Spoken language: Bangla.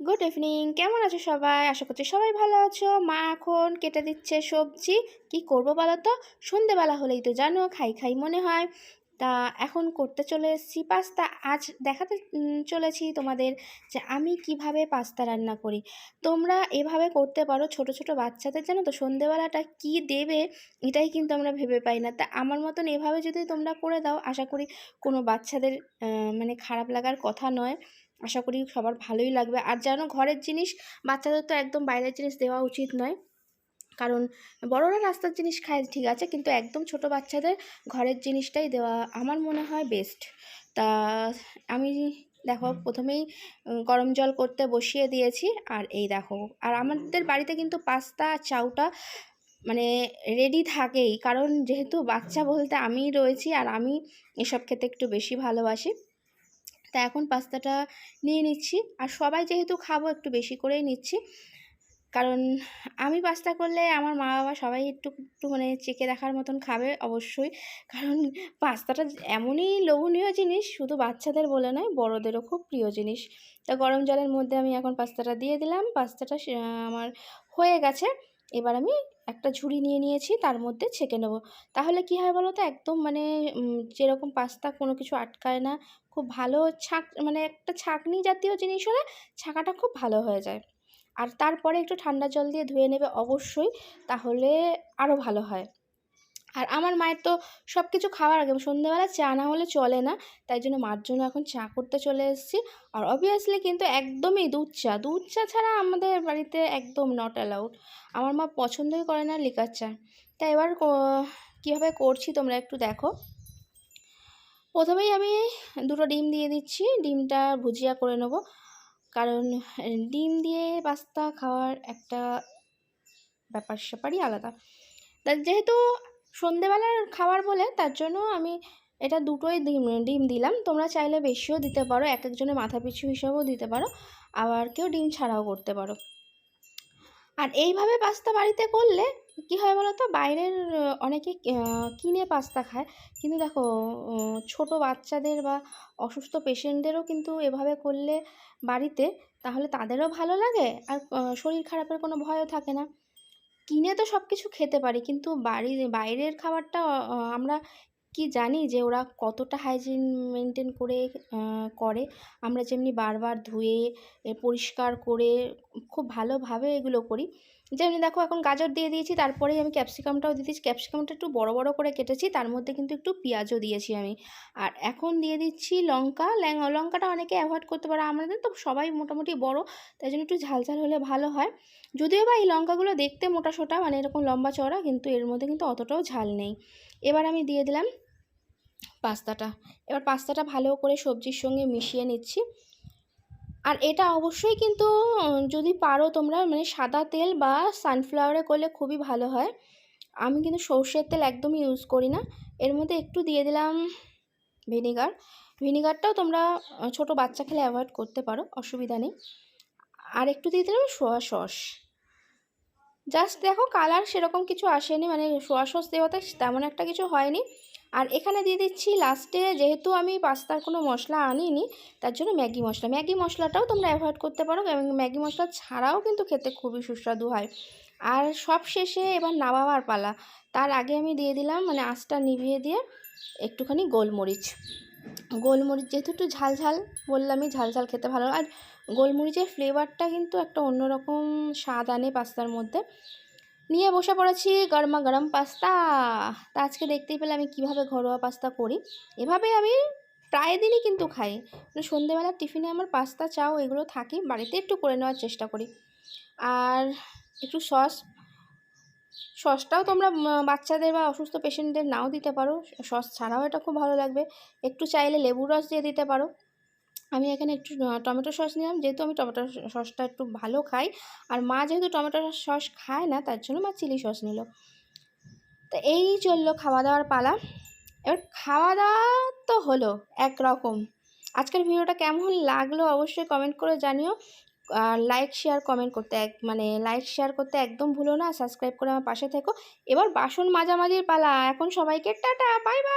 গুড ইভিনিং কেমন আছো সবাই? আশা করছি সবাই ভালো আছো। মা এখন কেটে দিচ্ছে সবজি। কি করব বলো তো সন্ধেবেলা হলেই তো জানো, খাই খাই মনে হয়। তা এখন করতে চলে এসেছি পাস্তা। আজ দেখাতে চলেছি তোমাদের যে আমি কীভাবে পাস্তা রান্না করি। তোমরা এভাবে করতে পারো ছোট ছোট বাচ্চাদের, জানো তো, সন্ধেবেলাটা কি দেবে এটাই কিন্তু আমরা ভেবে পাই না। তা আমার মতন এভাবে যদি তোমরা করে দাও, আশা করি কোনো বাচ্চাদের মানে খারাপ লাগার কথা নয়। আশা করি সবার ভালোই লাগবে। আর যেন ঘরের জিনিস বাচ্চাদের তো একদম বাইরের জিনিস দেওয়া উচিত নয়। কারণ বড়রা রাস্তার জিনিস খায় ঠিক আছে কিন্তু একদম ছোট বাচ্চাদের ঘরের জিনিসটাই দেওয়া আমার মনে হয় বেস্ট তা আমি দেখো প্রথমেই গরম জল করতে বসিয়ে দিয়েছি আর এই দেখো। আর আমাদের বাড়িতে কিন্তু পাস্তা চাউটা মানে রেডি থাকেই। কারণ যেহেতু বাচ্চা বলতে আমিই রয়েছি আর আমি এসব খেতে একটু বেশি ভালোবাসি। তা এখন পাস্তাটা নিয়ে নিচ্ছি। আর সবাই যেহেতু খাব, একটু বেশি করেই নিচ্ছি। কারণ আমি পাস্তা করলে আমার মা বাবা সবাই একটু একটু মানে চেকে দেখার মতন খাবে অবশ্যই। কারণ পাস্তাটা এমনই লোভনীয় জিনিস, শুধু বাচ্চাদের বলে নয়, বড়োদেরও খুব প্রিয় জিনিস। তা গরম জলের মধ্যে আমি এখন পাস্তাটা দিয়ে দিলাম। পাস্তাটা আমার হয়ে গেছে। এবার আমি একটা ঝুড়ি নিয়ে নিয়েছি, তার মধ্যে ছেঁকে নেব। তাহলে কি হয় বলো তো একদম মানে যেরকম পাস্তা কোনো কিছু আটকায় না, খুব ভালো ছাঁক মানে একটা ছাঁকনি জাতীয় জিনিস হলে ছাঁকাটা খুব ভালো হয়ে যায়। আর তারপরে একটু ঠান্ডা জল দিয়ে ধুয়ে নেবে অবশ্যই, তাহলে আরও ভালো হয়। আর আমার মায়ের তো সব কিছু খাওয়ার আগে, সন্ধ্যেবেলা চা না হলে চলে না। তাই জন্য মার জন্য এখন চা করতে চলে এসেছি। আর অবভিয়াসলি কিন্তু একদমই দুধ চা। দুধ চা ছাড়া আমাদের বাড়িতে একদম নট অ্যালাউড আমার মা পছন্দই করে না লিকার চা। তাই এবার কীভাবে করছি তোমরা একটু দেখো। প্রথমেই আমি দুটো ডিম দিয়ে দিচ্ছি। ডিমটা ভুজিয়া করে নেব। কারণ ডিম দিয়ে পাস্তা খাওয়ার একটা ব্যাপার স্যাপারই আলাদা যেহেতু সন্ধেবেলার খাবার বলে তার জন্য আমি এটা দুটোই ডিম ডিম দিলাম। তোমরা চাইলে বেশিও দিতে পারো, এক একজনের মাথা পিছু হিসাবেও দিতে পারো, আবার কেউ ডিম ছাড়াও করতে পারো। আর এইভাবে পাস্তা বাড়িতে করলে কি হয় বলো তো বাইরের অনেকে কিনে পাস্তা খায়, কিন্তু দেখো ছোট বাচ্চাদের বা অসুস্থ পেশেন্টদেরও কিন্তু এভাবে করলে বাড়িতে তাহলে তাদেরও ভালো লাগে, আর শরীর খারাপের কোনো ভয়ও থাকে না। কিনে তো সব কিছু খেতে পারি। কিন্তু বাড়ি, বাইরের খাবারটা আমরা কি জানি যে ওরা কতটা হাইজিন মেনটেন করে করে। আমরা যেমনি বারবার ধুয়ে পরিষ্কার করে, খুব ভালোভাবে এগুলো করি। যেমনি দেখো এখন গাজর দিয়ে দিয়েছি তারপরেই আমি ক্যাপসিকামটাও দিয়ে দিয়েছি। ক্যাপসিকামটা একটু বড় বড় করে কেটেছি, তার মধ্যে কিন্তু একটু পেঁয়াজও দিয়েছি আমি। আর এখন দিয়ে দিচ্ছি লঙ্কা। লঙ্কাটা অনেকে অ্যাভয়েড করতে পারে, আমাদের তো সবাই মোটামুটি বড়, তাই জন্য একটু ঝাল ঝাল হলে ভালো হয়। যদিও বা এই লঙ্কাগুলো দেখতে মোটা সোটা মানে এরকম লম্বা চওড়া, কিন্তু এর মধ্যে কিন্তু অতটাও ঝাল নেই। এবার আমি দিয়ে দিলাম পাস্তাটা। এবার পাস্তাটা ভালো করে সবজির সঙ্গে মিশিয়ে নিচ্ছি। আর এটা অবশ্যই কিন্তু যদি পারো তোমরা মানে সাদা তেল বা সানফ্লাওয়ারে করলে খুবই ভালো হয়। আমি কিন্তু সর্ষের তেল একদমই ইউজ করি না। এর মধ্যে একটু দিয়ে দিলাম ভিনিগার ভিনিগারটাও তোমরা ছোট বাচ্চা খেলে অ্যাভয়েড করতে পারো, অসুবিধা নেই। আর একটু দিয়ে দিলাম সোয়া সস জাস্ট দেখো কালার সেরকম কিছু আসেনি মানে সোয়া সস দেওয়াতে তেমন একটা কিছু হয়নি। আর এখানে দিয়ে দিচ্ছি লাস্টে যেহেতু আমি পাস্তার কোনো মশলা আনিনি, তার জন্য ম্যাগি মশলা। ম্যাগি মশলাটাও তোমরা অ্যাভয়েড করতে পারো এবং ম্যাগি মশলা ছাড়াও কিন্তু খেতে খুবই সুস্বাদু হয়। আর সব শেষে এবার নামাবার পালা। তার আগে আমি দিয়ে দিলাম মানে আঁচটা নিভিয়ে দিয়ে একটুখানি গোলমরিচ। গোলমরিচ যেহেতু একটু ঝাল ঝাল বললামই, ঝাল ঝাল খেতে ভালো আর গোলমরিচের ফ্লেভারটা কিন্তু একটা অন্যরকম স্বাদ আনে পাস্তার মধ্যে। নিয়ে বসে পড়েছি গরমা গরম পাস্তা। তা আজকে দেখতেই পেলে আমি কীভাবে ঘরোয়া পাস্তা করি। এভাবে আমি প্রায় দিনই কিন্তু খাই। মানে সন্ধেবেলার টিফিনে আমার পাস্তা, চাও এগুলো থাকে, বাড়িতে একটু করে নেওয়ার চেষ্টা করি। আর একটু সস, সসটাও তোমরা বাচ্চাদের বা অসুস্থ পেশেন্টদের নাও দিতে পারো। সস ছাড়াও এটা খুব ভালো লাগবে। একটু চাইলে লেবুর রস দিয়ে দিতে পারো। আমি এখানে একটু টমেটো সস নিলাম। যেহেতু আমি টমেটো সসটা একটু ভালো খাই, আর মা যেহেতু টমেটো সস খায় না, তার জন্য মা চিলি সস নিল। তো এই চলল খাওয়া দাওয়ার পালা। এবার খাওয়া দাওয়া তো হলো, একরকম। আজকের ভিডিওটা কেমন লাগল অবশ্যই কমেন্ট করে জানিও। লাইক শেয়ার কমেন্ট করতে এক মানে লাইক শেয়ার করতে একদম ভুলো না। সাবস্ক্রাইব করে আমার পাশে থেকো। এবার বাসন মাজামাজির পালা। এখন সবাইকে টাটা বাই বাই